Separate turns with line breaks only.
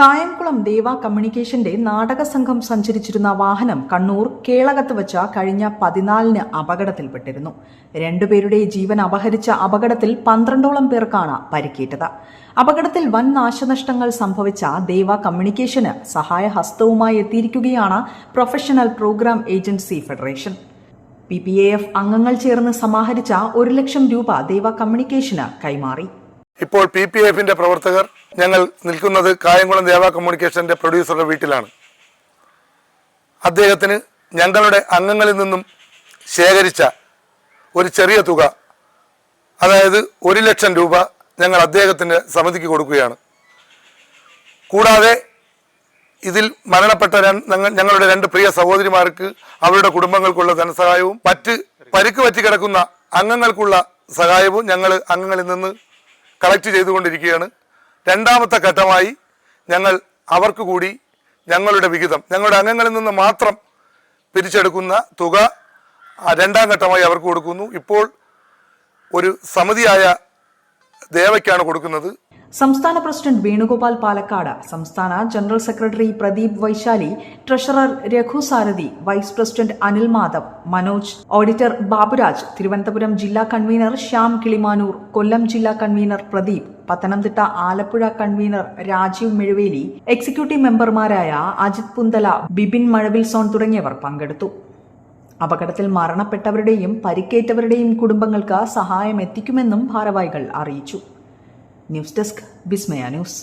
കായംകുളം ദേവ കമ്മ്യൂണിക്കേഷന്റെ നാടക സംഘം സഞ്ചരിച്ചിരുന്ന വാഹനം കണ്ണൂർ കേളകത്ത് വച്ച കഴിഞ്ഞ പതിനാലിന് അപകടത്തിൽപ്പെട്ടിരുന്നു. രണ്ടുപേരുടെ ജീവൻ അപഹരിച്ച അപകടത്തിൽ പന്ത്രണ്ടോളം പേർക്കാണ് പരിക്കേറ്റത്. അപകടത്തിൽ വൻ നാശനഷ്ടങ്ങൾ സംഭവിച്ച ദേവ കമ്മ്യൂണിക്കേഷന് സഹായഹസ്തവുമായി എത്തിയിരിക്കുകയാണ് professional program agency federation. P P A F അംഗങ്ങൾ ചേർന്ന് സമാഹരിച്ച ഒരു ലക്ഷം രൂപ ദേവ കമ്മ്യൂണിക്കേഷന് കൈമാറി.
ഇപ്പോൾ പി പി എഫിന്റെ പ്രവർത്തകർ ഞങ്ങൾ നിൽക്കുന്നത് കായംകുളം ദേവ കമ്മ്യൂണിക്കേഷന്റെ പ്രൊഡ്യൂസറുടെ വീട്ടിലാണ്. അദ്ദേഹത്തിന് ഞങ്ങളുടെ അംഗങ്ങളിൽ നിന്നും ശേഖരിച്ച ഒരു ചെറിയ തുക അതായത് ഒരു ലക്ഷം രൂപ ഞങ്ങൾ അദ്ദേഹത്തിന്റെ സമിതിക്ക് കൊടുക്കുകയാണ്. കൂടാതെ ഇതിൽ മരണപ്പെട്ട ഞങ്ങളുടെ രണ്ട് പ്രിയ സഹോദരിമാർക്ക് അവരുടെ കുടുംബങ്ങൾക്കുള്ള ധനസഹായവും മറ്റ് പരിക്ക് പറ്റി കിടക്കുന്ന അംഗങ്ങൾക്കുള്ള സഹായവും ഞങ്ങൾ അംഗങ്ങളിൽ നിന്ന് കളക്ട് ചെയ്തുകൊണ്ടിരിക്കുകയാണ്. രണ്ടാമത്തെ ഘട്ടമായി ഞങ്ങൾ അവർക്ക് കൂടി ഞങ്ങളുടെ വിഹിതം ഞങ്ങളുടെ അംഗങ്ങളിൽ നിന്ന് മാത്രം പിരിച്ചെടുക്കുന്ന തുക രണ്ടാം ഘട്ടമായി അവർക്ക് കൊടുക്കുന്നു. ഇപ്പോൾ ഒരു സമിതിയായ ദേവയ്ക്കാണ് കൊടുക്കുന്നത്.
സംസ്ഥാന പ്രസിഡന്റ് വേണുഗോപാൽ പാലക്കാട് സംസ്ഥാന general secretary Pradeep Vaishali treasurer Raghu Sarathi vice president Anil Madhav Manoj auditor Baburaj Thiruvananthapuram ജില്ലാ കൺവീനർ ശ്യാം കിളിമാനൂർ കൊല്ലം ജില്ലാ convener Pradeep Pathanamthitta Alappuzha convener Rajeev Mezhuveli executive മെമ്പർമാരായ അജിത് പുന്തല ബിബിൻ മഴവിൽ സോൺ തുടങ്ങിയവർ പങ്കെടുത്തു. അപകടത്തിൽ മരണപ്പെട്ടവരുടെയും പരിക്കേറ്റവരുടെയും കുടുംബങ്ങൾക്ക് സഹായം എത്തിക്കുമെന്നും ഭാരവാഹികൾ അറിയിച്ചു. News desk Bismaya news.